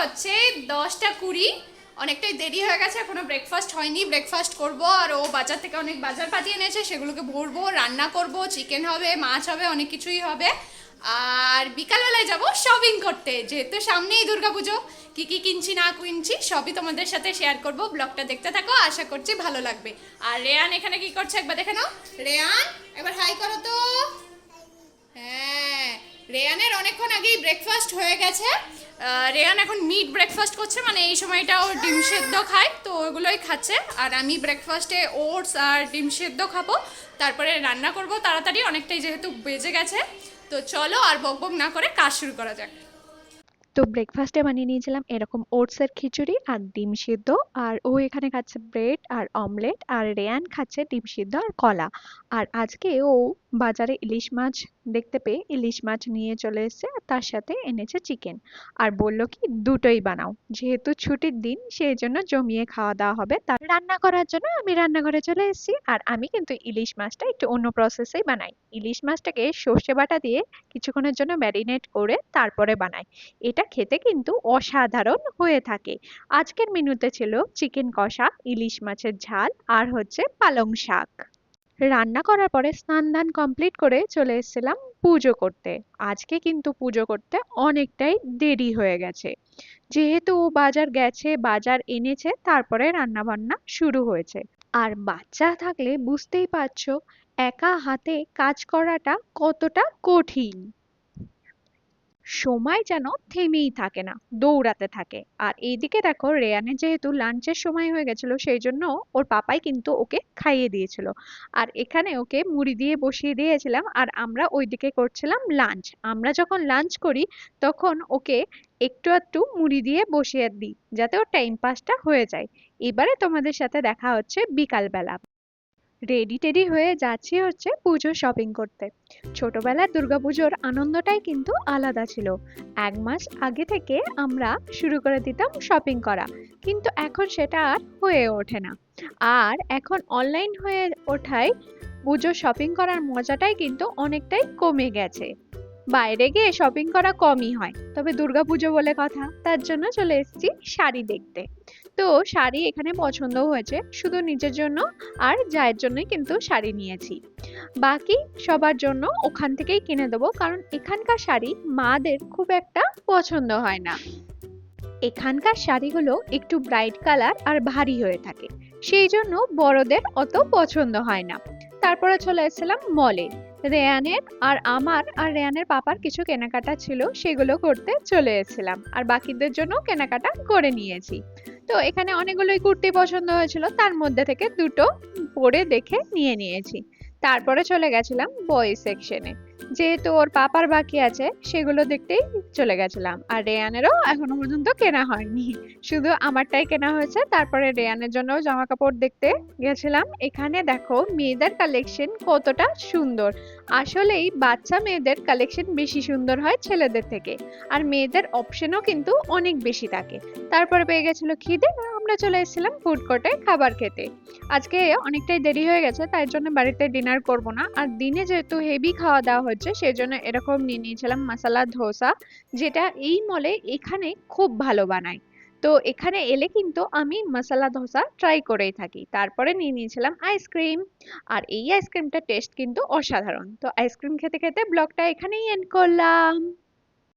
হচ্ছে দশটা কুড়ি। অনেকটাই দেরি হয়ে গেছে, এখনও ব্রেকফাস্ট হয়নি। ব্রেকফাস্ট করব আর ও বাজার থেকে অনেক বাজার পাঠিয়ে এনেছে, সেগুলোকে ভরবো, রান্না করব চিকেন হবে, মাছ হবে, অনেক কিছুই হবে। আর বিকালবেলায় যাব শপিং করতে, যেহেতু সামনেই দুর্গাপুজো। কি কি কিনছি, না কিনছি, সবই তোমাদের সাথে শেয়ার করব। ব্লগটা দেখতে থাকো, আশা করছি ভালো লাগবে। আর রেয়ান এখানে কি করছে, একবার দেখে নাও। রেয়ান এবার হাই করো তো। হ্যাঁ। রেয়ানের অনেকক্ষণ আগেই ব্রেকফাস্ট হয়ে গেছে। রেয়ান এখন মিট ব্রেকফাস্ট করছে মানে এই সময়টা ও ডিম সেদ্ধ খায়, তো ওগুলোই খাচ্ছে। আর আমি ব্রেকফাস্টে ওটস আর ডিম সেদ্ধ খাব। তারপরে রান্না করব, তাড়াতাড়ি, অনেকটাই যেহেতু বেজে গেছে। তো চলো আর বকবক না করে কাজ শুরু করা যাক। তো ব্রেকফাস্টে বানিয়ে নিয়েছিলাম এরকম ওটসের খিচুড়ি আর ডিম সিদ্ধ। আর ও এখানে খাচ্ছে ব্রেড আর অমলেট আর রেয়ান খাচ্ছে ডিম সিদ্ধ আর কলা। আর আজকে ও বাজারে ইলিশ মাছ দেখতে পেয়ে ইলিশ মাছ নিয়ে চলে এসেছে তার সাথে এনেছে চিকেন আর বলল কি, দুটোই বানাও। যেহেতু ছুটির দিন, সেই জন্য জমিয়ে খাওয়া দাওয়া হবে। তার রান্না করার জন্য আমি রান্নাঘরে চলে এসেছি। আর আমি কিন্তু ইলিশ মাছটা একটু অন্য প্রসেসেই বানাই। ইলিশ মাছটাকে সর্ষে বাটা দিয়ে কিছুক্ষণের জন্য ম্যারিনেট করে তারপরে বানাই। এটা খেতে কিন্তু অসাধারণ হয়ে থাকে। আজকের মেনুতে ছিল চিকেন কষা, ইলিশ মাছের ঝাল আর হচ্ছে পালং শাক। রান্না করার পরে স্নান দান কমপ্লিট করে চলে এসেছিলাম পুজো করতে। আজকে কিন্তু পুজো করতে অনেকটাই দেরি হয়ে গেছে। যেহেতু ও বাজার গেছে, বাজার এনেছে, তারপরে রান্না বান্না শুরু হয়েছে। আর বাচ্চা থাকলে বুঝতেই পারছ, একা হাতে কাজ করাটা কতটা কঠিন। সময় যেন থেমেই থাকে না, দৌড়াতে থাকে। আর এইদিকে দেখো, রেয়ানের যেহেতু লাঞ্চের সময় হয়ে গেছিল, সেই জন্য ওর পাপাই কিন্তু ওকে খাইয়ে দিয়েছিল। আর এখানে ওকে মুড়ি দিয়ে বসিয়ে দিয়েছিলাম, আর আমরা ওইদিকে করছিলাম লাঞ্চ। আমরা যখন লাঞ্চ করি, তখন ওকে একটু একটু মুড়ি দিয়ে বসিয়ে দিই, যাতে ওর টাইম পাসটা হয়ে যায়। এবারে তোমাদের সাথে দেখা হচ্ছে বিকালবেলা। রেডি টেডি হয়ে যাচ্ছি হচ্ছে পুজো শপিং করতে। ছোটবেলার দুর্গাপুজোর আনন্দটাই কিন্তু আলাদা ছিল। এক মাস আগে থেকে আমরা শুরু করে দিতাম শপিং করা। কিন্তু এখন সেটা আর হয়ে ওঠে না। আর এখন অনলাইন হয়ে ওঠায় পুজো শপিং করার মজাটাই কিন্তু অনেকটাই কমে গেছে। বাইরে গিয়ে শপিং করা কমই হয়। তবে দুর্গাপুজো বলে কথা, তার জন্য চলে এসেছি শাড়ি দেখতে। তো শাড়ি এখানে পছন্দ হয়েছে। শুধু নিজের জন্য আর জায়ের জন্যই কিন্তু শাড়ি নিয়েছি। বাকি সবার জন্য ওখান থেকেই কিনে দেবো, কারণ এখানকার শাড়ি মাদের খুব একটা পছন্দ হয় না। এখানকার শাড়িগুলো একটু ব্রাইট কালার আর ভারী হয়ে থাকে, সেই জন্য বড়দের অত পছন্দ হয় না। তারপরে চলে এসেছিলাম মলে রেয়ানের আর আমার আর রেয়ানের পাপার কিছু কেনাকাটা ছিল, সেগুলো করতে চলে এসেছিলাম। আর বাকিদের জন্য কেনাকাটা করে নিয়েছি। তো এখানে অনেকগুলোই কুর্তি পছন্দ হয়েছিল। তার মধ্যে থেকে দুটো পরে দেখে নিয়ে নিয়েছি। তারপরে চলে গেছিলাম বই সেকশনে যেহেতু ওর পাপার বাকি আছে, সেগুলো দেখতেই চলে গেছিলাম। আর রেয়ানেরও এখনও পর্যন্ত কেনা হয়নি। শুধু আমারটাই কেনা হয়েছে, তারপরে রেয়ানের জন্য জামা কাপড় দেখতে গেছিলাম। এখানে দেখো, মেয়েদের কালেকশন কতটা সুন্দর। আসলেই বাচ্চা মেয়েদের কালেকশন বেশি সুন্দর হয় ছেলেদের থেকে। আর মেয়েদের অপশনও কিন্তু অনেক বেশি থাকে। তারপরে পেয়ে গেছিল খিদে, আমরা চলে এসেছিলাম ফুড কোর্টে খাবার খেতে। আজকে অনেকটাই দেরি হয়ে গেছে, তাই জন্য বাড়িতে ডিনার করব না। আর দিনে যেহেতু হেভি খাওয়া দাওয়া হচ্ছে সেই জন্য এরকম নিয়ে নিয়েছিলাম মশালা ধোসা, যেটা এই মলে এখানে খুব ভালো বানায়। তো এখানে এলে কিন্তু আমি মশলা ধোসা ট্রাই করেই থাকি। তারপরে নিয়ে নিয়েছিলাম আইসক্রিম আর এই আইসক্রিমটা টেস্ট কিন্তু অসাধারণ। তো আইসক্রিম খেতে খেতে ব্লগটা এখানেই এন্ড করলাম।